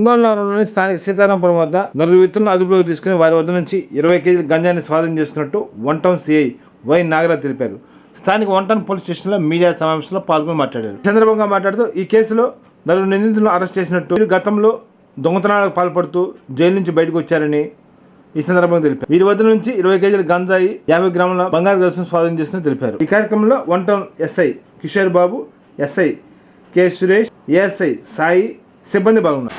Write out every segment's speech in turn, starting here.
తొమ్మిది నగరంలోని స్థానిక సీతారాంపురం వద్ద నలుగురు వ్యక్తులను అదుపులోకి తీసుకుని వారి వద్ద నుంచి ఇరవై కేజీల గంజాన్ని స్వాధీనం చేస్తున్నట్టు one town CI Y Nagaraj తెలిపారు. స్థానిక వన్ టౌన్ పోలీస్ స్టేషన్లో మీడియా సమావేశంలో పాల్గొని మాట్లాడారు. సందర్భంగా మాట్లాడుతూ ఈ కేసులో నలుగురు నిందితులను అరెస్ట్ చేసినట్టు గతంలో దొంగతనాలకు పాల్పడుతూ జైలు నుంచి బయటకు వచ్చారని ఈ సందర్భంగా తెలిపారు. వీరి వద్ద నుంచి ఇరవై కేజీల గంజాయి యాభై గ్రాముల బంగారు గొలుసును స్వాధీనం చేసినట్టు తెలిపారు. ఈ కార్యక్రమంలో one town SI Kishore Babu SI K Suresh ASI Sai సిబ్బంది పాల్గొన్నారు.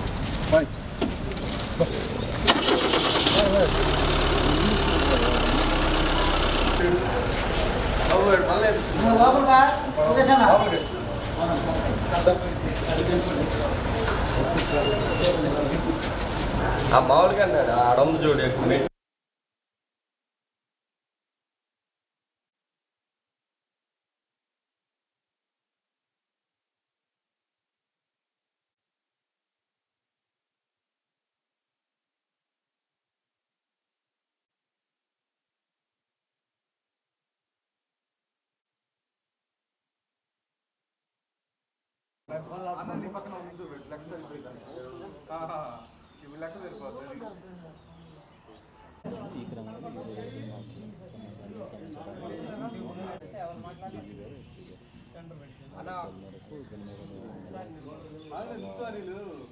మామూలుగా అన్నాడు ఆడ ఉంది చూడు ఎక్కువ. మెట్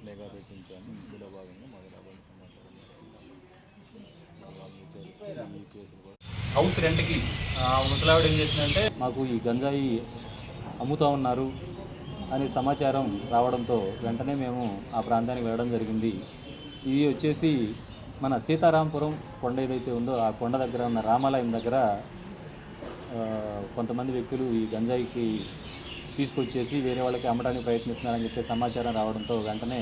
లేఖ పెట్టించాము ఇందులో భాగంగా సమాచారం ఈ కేసులు కూడా హౌస్ రెంట్కి ముసలావిడ ఏం చేసిందంటే మాకు ఈ గంజాయి అమ్ముతా ఉన్నారు. అనే సమాచారం రావడంతో వెంటనే మేము ఆ ప్రాంతానికి వెళ్ళడం జరిగింది. ఇది వచ్చేసి మన సీతారాంపురం కొండ ఏదైతే ఉందో ఆ కొండ దగ్గర ఉన్న రామాలయం దగ్గర కొంతమంది వ్యక్తులు ఈ గంజాయికి తీసుకొచ్చేసి వేరే వాళ్ళకి అమ్మడానికి ప్రయత్నిస్తున్నారని చెప్పే సమాచారం రావడంతో వెంటనే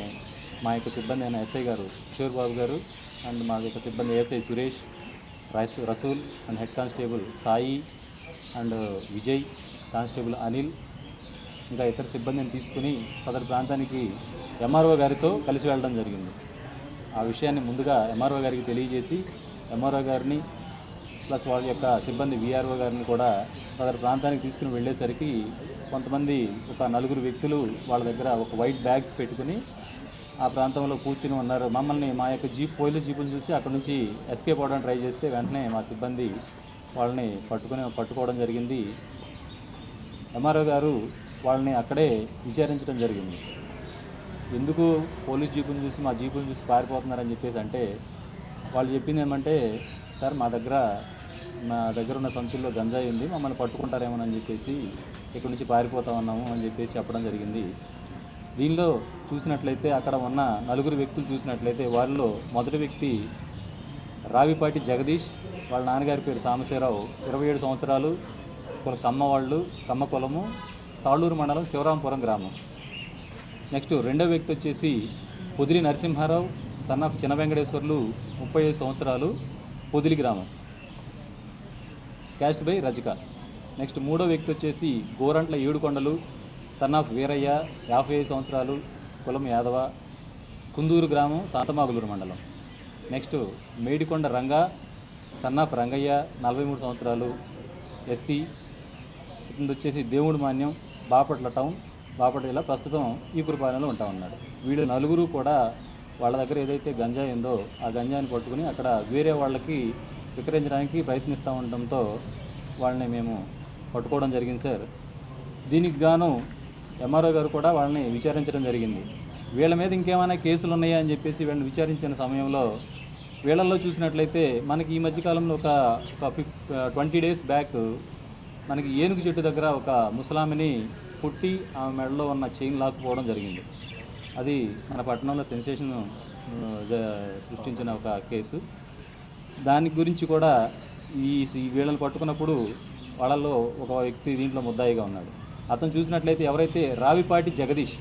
మా యొక్క సిబ్బంది అయిన ఎస్ఐ గారు కిషోర్ బాబు గారు అండ్ మా యొక్క సిబ్బంది SI Suresh run Rasool and head constable Sai and Vijay constable Anil ఇంకా ఇతర సిబ్బందిని తీసుకుని సదరు ప్రాంతానికి ఎంఆర్ఓ గారితో కలిసి వెళ్ళడం జరిగింది. ఆ విషయాన్ని ముందుగా ఎంఆర్ఓ గారికి తెలియజేసి ఎంఆర్ఓ గారిని ప్లస్ వాళ్ళ యొక్క సిబ్బంది విఆర్ఓ గారిని కూడా సదరు ప్రాంతానికి తీసుకుని వెళ్ళేసరికి కొంతమంది ఒక నలుగురు వ్యక్తులు వాళ్ళ దగ్గర ఒక వైట్ బ్యాగ్స్ పెట్టుకుని ఆ ప్రాంతంలో కూర్చుని ఉన్నారు. మమ్మల్ని మా యొక్క జీప్ పోలీస్ జీపులు చూసి అక్కడ నుంచి ఎస్కేప్ అవ్వడానికి ట్రై చేస్తే వెంటనే మా సిబ్బంది వాళ్ళని పట్టుకుని పట్టుకోవడం జరిగింది. ఎంఆర్ఓ గారు వాళ్ళని అక్కడే విచారించడం జరిగింది. ఎందుకు పోలీస్ జీపుని చూసి మా జీపుని చూసి పారిపోతున్నారని చెప్పేసి అంటే వాళ్ళు చెప్పింది ఏమంటే సార్ మా దగ్గర మా దగ్గర ఉన్న సంచుల్లో గంజాయి ఉంది మమ్మల్ని పట్టుకుంటారేమోనని చెప్పేసి ఇక్కడి నుంచి పారిపోతా ఉన్నాము అని చెప్పేసి చెప్పడం జరిగింది. దీనిలో చూసినట్లయితే అక్కడ ఉన్న నలుగురు వ్యక్తులు చూసినట్లయితే వాళ్ళలో మొదటి వ్యక్తి రావిపాటి జగదీష్ వాళ్ళ నాన్నగారి పేరు సాంబశివరావు. ఇరవై ఏడు సంవత్సరాలు కుల కమ్మ వాళ్ళు కమ్మ కులము తాళ్ళూరు మండలం శివరాంపురం గ్రామం. నెక్స్ట్ రెండో వ్యక్తి వచ్చేసి పొదిలి నరసింహారావు సన్ ఆఫ్ చిన్న వెంకటేశ్వర్లు ముప్పై ఐదు సంవత్సరాలు పొదిలి గ్రామం. Cast by రజిక. నెక్స్ట్ మూడో వ్యక్తి వచ్చేసి గోరంట్ల ఏడుకొండలు సన్ ఆఫ్ వీరయ్య యాభై ఐదు సంవత్సరాలు కులం యాదవ కుందూరు గ్రామం శాంతమాగులూరు మండలం. Next Medikonda Ranga son of Rangaiah నలభై మూడు సంవత్సరాలు ఎస్సీ. వచ్చేసి దేవుడు మాన్యం బాపట్ల టౌన్ బాపట్ల జిల్లా ప్రస్తుతం ఈపురపాలెంలో ఉంటా ఉన్నాడు. వీళ్ళు నలుగురు కూడా వాళ్ళ దగ్గర ఏదైతే గంజాయి ఉందో ఆ గంజాయిని పట్టుకుని అక్కడ వేరే వాళ్ళకి విక్రయించడానికి ప్రయత్నిస్తూ ఉండటంతో వాళ్ళని మేము పట్టుకోవడం జరిగింది సార్. దీనికి గాను ఎంఆర్ఓ గారు కూడా వాళ్ళని విచారించడం జరిగింది. వీళ్ళ మీద ఇంకేమైనా కేసులు ఉన్నాయా అని చెప్పేసి వీళ్ళని విచారించిన సమయంలో వీళ్ళల్లో చూసినట్లయితే మనకి ఈ మధ్యకాలంలో ఒక ఒక ఫిఫ్ ట్వంటీ డేస్ బ్యాక్ మనకి ఏనుగు చెట్టు దగ్గర ఒక ముసలామిని పుట్టి ఆమె మెడలో ఉన్న చైన్ లాక్కుపోవడం జరిగింది. అది మన పట్టణంలో సెన్సేషన్ సృష్టించిన ఒక కేసు. దాని గురించి కూడా ఈ వీళ్ళని పట్టుకున్నప్పుడు వాళ్ళలో ఒక వ్యక్తి దీంట్లో ముద్దాయిగా ఉన్నాడు. అతను చూసినట్లయితే ఎవరైతే రావిపాటి జగదీష్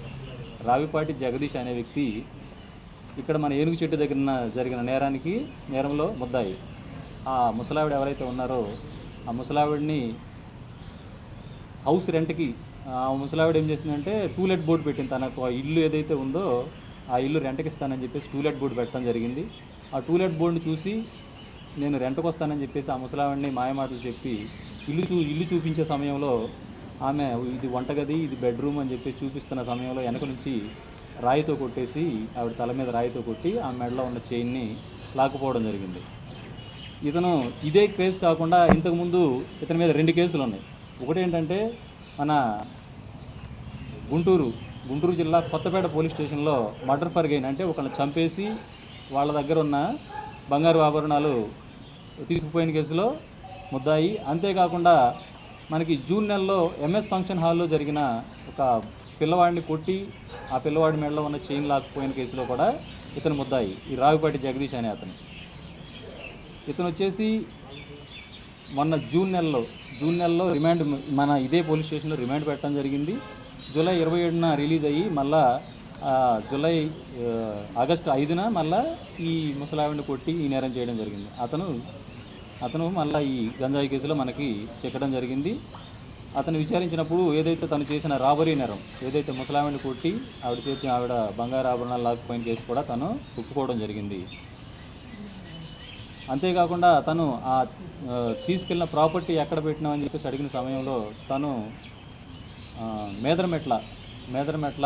రావిపాటి జగదీష్ అనే వ్యక్తి ఇక్కడ మన ఏనుగు చెట్టు దగ్గర జరిగిన నేరానికి నేరంలో ముద్దాయి. ఆ ముసలావిడ ఎవరైతే ఉన్నారో ఆ ముసలావిడిని హౌస్ రెంట్కి ఆ ముసలావిడ ఏం చేసిందంటే టూలెట్ బోర్డు పెట్టింది. తనకు ఆ ఇల్లు ఏదైతే ఉందో ఆ ఇల్లు రెంట్కి ఇస్తానని చెప్పేసి టూలెట్ బోర్డు పెట్టడం జరిగింది. ఆ టూలెట్ బోర్డుని చూసి నేను రెంట్కి వస్తానని చెప్పేసి ఆ ముసలావిడిని మాయమాటలు చెప్పి ఇల్లు చూ ఇల్లు చూపించే సమయంలో ఆమె ఇది వంటగది ఇది బెడ్రూమ్ అని చెప్పేసి చూపిస్తున్న సమయంలో వెనక నుంచి రాయితో కొట్టేసి ఆవిడ తల మీద రాయితో కొట్టి ఆ మెడలో ఉన్న చైన్ని లాక్కుపోవడం జరిగింది. ఇతను ఇదే కేసు కాకుండా ఇంతకుముందు ఇతని మీద రెండు కేసులు ఉన్నాయి. ఒకటి ఏంటంటే మన గుంటూరు గుంటూరు జిల్లా కొత్తపేట పోలీస్ స్టేషన్లో మర్డర్ ఫర్ గెయిన్ అంటే ఒకళ్ళని చంపేసి వాళ్ళ దగ్గర ఉన్న బంగారు ఆభరణాలు తీసుకుపోయిన కేసులో ముద్దాయి. అంతేకాకుండా మనకి జూన్ నెలలో ఎంఎస్ ఫంక్షన్ హాల్లో జరిగిన ఒక పిల్లవాడిని కొట్టి ఆ పిల్లవాడి మెడలో ఉన్న చైన్ లాక్కుపోయిన కేసులో కూడా ఇతను ముద్దాయి. ఈ రావిపాటి జగదీష్ అనే అతను. ఇతను వచ్చేసి మొన్న జూన్ నెలలో జూన్ నెలలో రిమాండ్ మన ఇదే పోలీస్ స్టేషన్లో రిమాండ్ పెట్టడం జరిగింది. జూలై ఇరవై ఏడున రిలీజ్ అయ్యి మళ్ళా జూలై ఆగస్టు ఐదున మళ్ళా ఈ ముసలావిడిని కొట్టి ఈ నేరం చేయడం జరిగింది. అతను అతను మళ్ళా ఈ గంజాయి కేసులో మనకి చెక్కడం జరిగింది. అతను విచారించినప్పుడు ఏదైతే తను చేసిన రాబరీ నేరం ఏదైతే ముసలావిడిని కొట్టి ఆవిడ చేతి ఆవిడ బంగారు ఆభరణాలు లాక్కుపోయిన కేసు కూడా తను ఒప్పుకోవడం జరిగింది. అంతేకాకుండా తను ఆ తీసుకెళ్ళిన ప్రాపర్టీ ఎక్కడ పెట్టినామని చెప్పేసి అడిగిన సమయంలో తను మేదరమెట్ల మేదరమెట్ల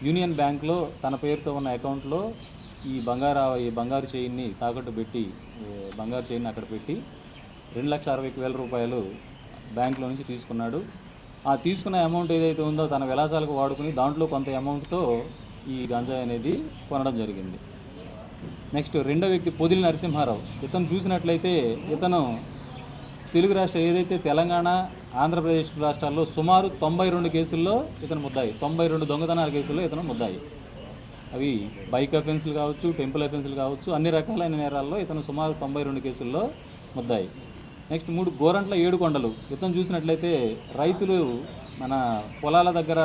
యూనియన్ బ్యాంక్లో తన పేరుతో ఉన్న అకౌంట్లో ఈ బంగారు ఈ బంగారు చైన్ని తాకట్టు పెట్టి బంగారు చైన్ని అక్కడ పెట్టి రెండు లక్షల అరవై వేల రూపాయలు బ్యాంకులో నుంచి తీసుకున్నాడు. ఆ తీసుకున్న అమౌంట్ ఏదైతే ఉందో తన విలాసాలకు వాడుకుని దాంట్లో కొంత అమౌంట్తో ఈ గంజాయి అనేది కొనడం జరిగింది. నెక్స్ట్ రెండో వ్యక్తి పొదిలి నరసింహారావు. ఇతను చూసినట్లయితే ఇతను తెలుగు రాష్ట్ర ఏదైతే తెలంగాణ ఆంధ్రప్రదేశ్ రాష్ట్రాల్లో సుమారు తొంభై రెండు కేసుల్లో ఇతను ముద్దాయి. తొంభై రెండు దొంగతనాల కేసుల్లో ఇతను ముద్దాయి. అవి బైక్ అఫెన్స్లు కావచ్చు టెంపుల్ అఫెన్స్లు కావచ్చు అన్ని రకాలైన నేరాల్లో ఇతను సుమారు తొంభై రెండు కేసుల్లో ముద్దాయి. నెక్స్ట్ మూడు గోరంట్ల ఏడు కొండలు. ఇతను చూసినట్లయితే రైతులు మన పొలాల దగ్గర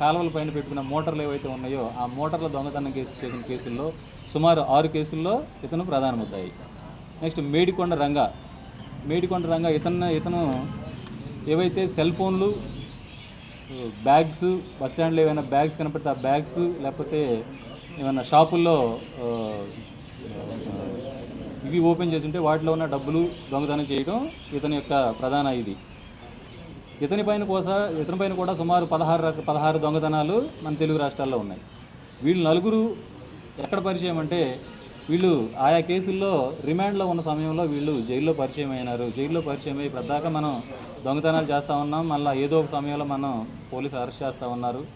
కాలువల పైన పెట్టుకున్న మోటార్లు ఏవైతే ఉన్నాయో ఆ మోటార్ల దొంగతనం కేసు చేసిన కేసుల్లో సుమారు ఆరు కేసుల్లో ఇతను ప్రధాన ముద్దాయి నెక్స్ట్ మేడికొండ రంగ. మేడికొండ రంగ ఇతను ఇతను ఏవైతే సెల్ ఫోన్లు బ్యాగ్స్ బస్ స్టాండ్లో ఏమైనా బ్యాగ్స్ కనపడితే ఆ బ్యాగ్స్ లేకపోతే ఏమైనా షాపుల్లో ఇవి ఓపెన్ చేసి ఉంటే వాటిలో ఉన్న డబ్బులు దొంగతనం చేయడం ఇతని యొక్క ప్రధాన ఇది. ఇతని పైన కోసం ఇతని పైన కూడా సుమారు పదహారు పదహారు దొంగతనాలు మన తెలుగు రాష్ట్రాల్లో ఉన్నాయి. వీళ్ళు నలుగురు ఎక్కడ పరిచయం అంటే వీళ్ళు ఆయా కేసుల్లో రిమాండ్లో ఉన్న సమయంలో వీళ్ళు జైల్లో పరిచయం అయినారు జైల్లో పరిచయం అయ్యి ప్రదాకా మనం దొంగతనాలు చేస్తూ ఉన్నాం. మళ్ళీ ఏదో ఒక సమయంలో మనం పోలీసు అరెస్ట్ చేస్తూ ఉన్నారు.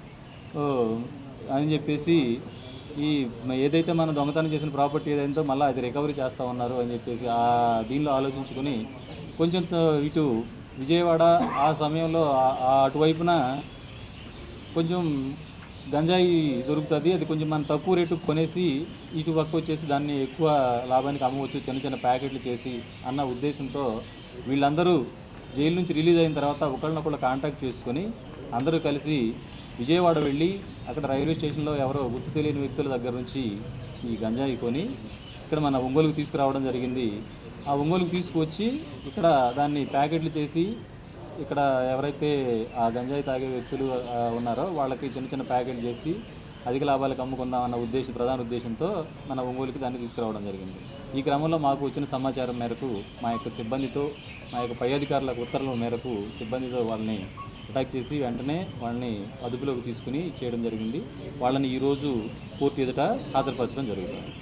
అని చెప్పేసి ఈ ఏదైతే మనం దొంగతనం చేసిన ప్రాపర్టీ ఏదైందో మళ్ళీ అది రికవరీ చేస్తూ ఉన్నారు అని చెప్పేసి ఆ దీనిలో ఆలోచించుకొని కొంచెం ఇటు విజయవాడ ఆ సమయంలో అటువైపున కొంచెం గంజాయి దొరుకుతుంది. అది కొంచెం మనం తక్కువ రేటుకు కొనేసి ఇటు పక్క వచ్చేసి దాన్ని ఎక్కువ లాభానికి అమ్మవచ్చు. చిన్న చిన్న ప్యాకెట్లు చేసి అన్న ఉద్దేశంతో వీళ్ళందరూ జైలు నుంచి రిలీజ్ అయిన తర్వాత ఒకళ్ళనొకళ్ళు కాంటాక్ట్ చేసుకొని అందరూ కలిసి విజయవాడ వెళ్ళి అక్కడ రైల్వే స్టేషన్లో ఎవరో గుర్తు తెలియని వ్యక్తుల దగ్గర నుంచి ఈ గంజాయి కొని ఇక్కడ మన ఒంగోలుకు తీసుకురావడం జరిగింది. ఆ ఒంగోలుకు తీసుకువచ్చి ఇక్కడ దాన్ని ప్యాకెట్లు చేసి ఇక్కడ ఎవరైతే ఆ గంజాయి తాగే వ్యక్తులు ఉన్నారో వాళ్ళకి చిన్న చిన్న ప్యాకెట్ చేసి అధిక లాభాలకు అమ్ముకుందాం అన్న ఉద్దేశం ప్రధాన ఉద్దేశంతో మన ఒంగోలుకి దాన్ని తీసుకురావడం జరిగింది. ఈ క్రమంలో మాకు వచ్చిన సమాచారం మేరకు మా యొక్క సిబ్బందితో మా యొక్క పై అధికారుల ఉత్తర్వుల మేరకు సిబ్బందితో వాళ్ళని అటాక్ చేసి వెంటనే వాళ్ళని అదుపులోకి తీసుకుని చేయడం జరిగింది. వాళ్ళని ఈరోజు పూర్తి ఎదుట హాజరుపరచడం జరుగుతుంది.